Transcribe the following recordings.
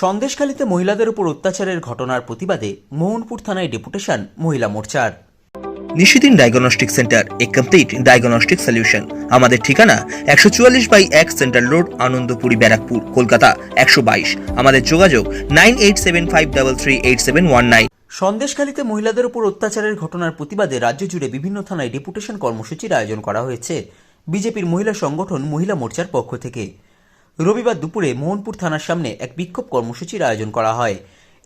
সন্দেশখালীতে মহিলাদের উপর অত্যাচারের ঘটনার প্রতিবাদে মোহনপুর থানায় ডেপুটেশন মহিলা মোর্চার। নিশিদিন ডায়াগনস্টিক সেন্টার এ কমপ্লিট ডায়াগনস্টিক সলিউশন। আমাদের ঠিকানা একশো চুয়াল্লিশ বাই এক সেন্ট্রাল রোড আনন্দপুরি ব্যারাকপুর কলকাতা একশো বাইশ। আমাদের যোগাযোগ nine eight seven five double three eight seven one nine. সন্দেশখালীতে মহিলাদের উপর অত্যাচারের ঘটনার প্রতিবাদে রাজ্য জুড়ে বিভিন্ন থানায় ডেপুটেশন কর্মসূচির আয়োজন করা হয়েছে। বিজেপির মহিলা সংগঠন মহিলা মোর্চার পক্ষ থেকে। রবিবার দুপুরে মোহনপুর থানার সামনে এক বিক্ষোভ কর্মসূচির আয়োজন করা হয়।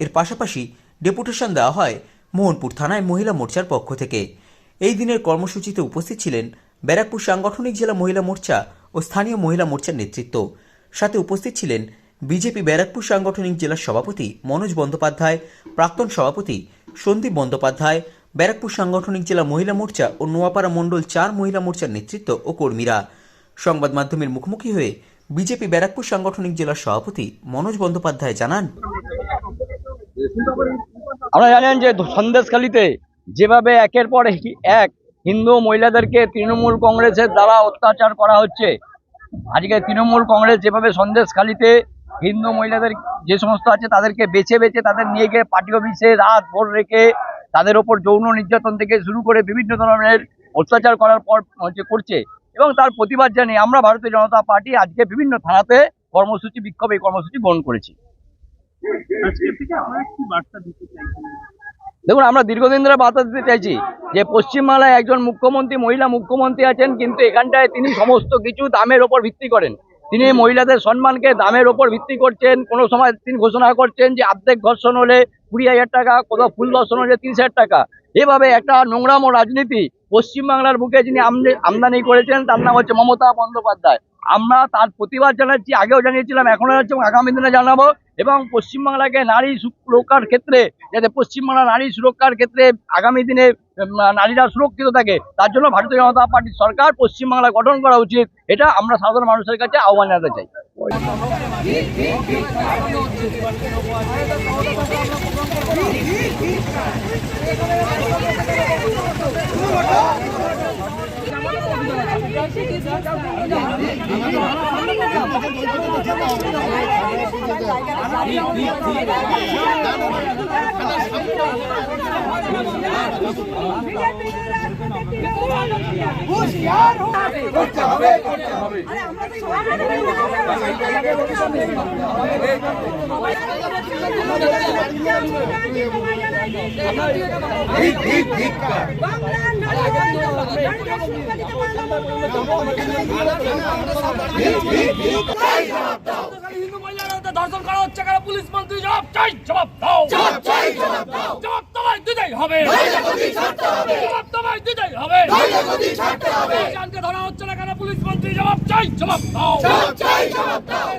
এর পাশাপাশি ডেপুটেশন দেওয়া হয় মোহনপুর থানায় মহিলা মোর্চার পক্ষ থেকে। এই দিনের কর্মসূচিতে উপস্থিত ছিলেন ব্যারাকপুর সাংগঠনিক জেলা মহিলা মোর্চা ও স্থানীয় মহিলা মোর্চার নেতৃত্ব। সাথে উপস্থিত ছিলেন বিজেপি ব্যারাকপুর সাংগঠনিক জেলার সভাপতি মনোজ বন্দ্যোপাধ্যায়, প্রাক্তন সভাপতি সন্দীপ বন্দ্যোপাধ্যায়, ব্যারাকপুর সাংগঠনিক জেলা মহিলা মোর্চা ও নোয়াপাড়া মণ্ডল চার মহিলা মোর্চার নেতৃত্ব ও কর্মীরা। সংবাদ মাধ্যমের মুখোমুখি হয়ে বিজেপি ব্যারাকপুর সাংগঠনিক জেলার সভাপতি মনোজ বন্দ্যোপাধ্যায় জানান, আমরা জানেন যে সন্দেশখালিতে যেভাবে একের পর এক হিন্দু মহিলাদেরকে তৃণমূল কংগ্রেসের দ্বারা অত্যাচার করা হচ্ছে, আজকে তৃণমূল কংগ্রেস যেভাবে সন্দেশখালিতে হিন্দু মহিলাদের যে সমস্ত আছে তাদেরকে বেছে বেছে তাদের নিয়ে গিয়ে পার্টি অফিসে রাত ভোর রেখে তাদের ওপর যৌন নির্যাতন থেকে শুরু করে বিভিন্ন ধরনের অত্যাচার করার পর হচ্ছে করছে। এবং তার প্রতিবাদ জানিয়ে আমরা ভারতীয় জনতা পার্টি আজকে বিভিন্ন থানাতে কর্মসূচি বিক্ষোভ এই কর্মসূচি গ্রহণ করেছি। দেখুন আমরা দীর্ঘদিন ধরে বার্তা দিতে চাইছি যে পশ্চিমবাংলায় একজন মুখ্যমন্ত্রী মহিলা মুখ্যমন্ত্রী আছেন কিন্তু এখানটায় তিনি সমস্ত কিছু দামের ওপর ভিত্তি করেন। তিনি মহিলাদের সম্মানকে দামের ওপর ভিত্তি করছেন। কোনো সময় তিনি ঘোষণা করছেন যে আর্ধেক ধর্ষণ হলে কুড়ি হাজার টাকা কোথাও ফুল ধর্ষণ হলে তিরিশ হাজার টাকা। এভাবে একটা নোংরাম ও রাজনীতি পশ্চিমবাংলার বুকে যিনি আমদানি করেছেন, তার নাম হচ্ছে মমতা বন্দ্যোপাধ্যায়। আমরা তার প্রতিবাদ জানাচ্ছি, আগেও জানিয়েছিলাম এখনও জানাচ্ছি এবং আগামী দিনে জানাব। এবং পশ্চিমবাংলাকে নারী সুরক্ষার ক্ষেত্রে, যাতে পশ্চিমবাংলা নারী সুরক্ষার ক্ষেত্রে আগামী দিনে নারীরা সুরক্ষিত থাকে, তার জন্য ভারতীয় জনতা পার্টির সরকার পশ্চিমবাংলা গঠন করা উচিত। এটা আমরা সাধারণ মানুষের কাছে আহ্বান জানাতে চাই। আমরা ধর্ষণ করা হচ্ছে কেন পুলিশ মন্ত্রী জবাব চাই জবাব দাও। জবাব চাই জবাব দাও জবাব দিতেই হবে জবাব তোমায় দিতেই হবে শাহজাহানকে ধরা হচ্ছে না কেন পুলিশ মন্ত্রী জবাব চাই জবাব দাও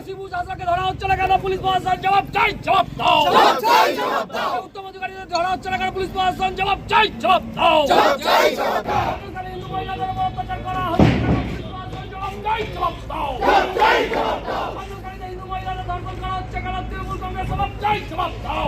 শিবু ধরা হচ্ছে না কেন পুলিশ প্রশাসন জবাব চাই জবাব দাও উত্তম অধিকারীদের ধরা হচ্ছে না কেন পুলিশ প্রশাসন জবাব চাই জবাব দাও জবাব দাও হিন্দু মহিলাদের উপর অত্যাচার করা হচ্ছে কেন পুলিশ প্রশাসন জবাব চাই জবাব দাও জবাব চাই জবাব দাও সরকারিতে হিন্দু মহিলাদের ধর্ষণ করা হচ্ছে কেন তৃণমূল কংগ্রেস জবাব চাই জবাব দাও